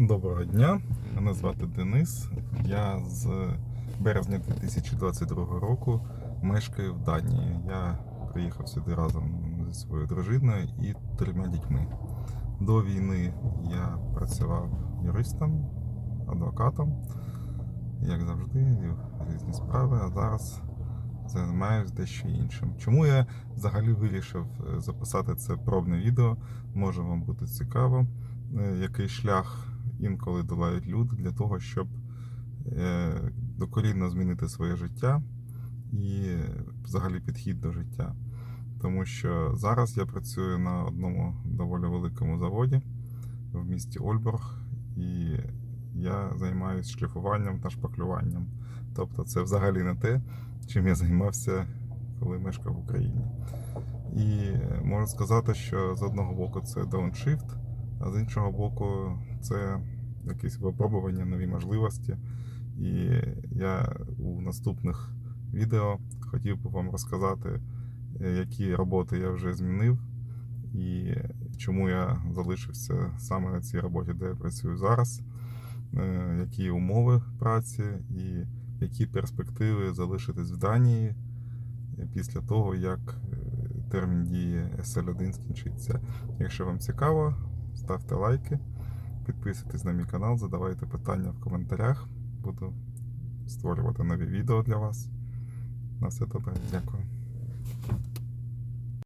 Доброго дня, мене звати Денис. Я з березня 2022 року мешкаю в Данії. Я приїхав сюди разом зі своєю дружиною і трьома дітьми. До війни я працював юристом, адвокатом, як завжди, вів різні справи, а зараз займаюся дещо іншим. Чому я взагалі вирішив е, записати це пробне відео? Може вам бути цікаво, який шлях інколи долають люди для того, щоб е, докорінно змінити своє життя і взагалі підхід до життя. Тому що зараз я працюю на одному доволі великому заводі в місті Ольборг, і я займаюся шліфуванням та шпаклюванням. Тобто це взагалі не те, чим я займався, коли мешкав в Україні. І можу сказати, що з одного боку це дауншифт, а з іншого боку, це якісь випробування, нові можливості. І я у наступних відео хотів би вам розказати, е, які роботи я вже змінив, і чому я залишився саме на цій роботі, де я працюю зараз, е, які умови праці і які перспективи залишитись в Данії е, після того, як термін дії SL1 скінчиться. Якщо вам цікаво, ставте лайки, підписуйтесь на мій канал, задавайте питання в коментарях. Буду створювати нові відео для вас. На все добре, дякую.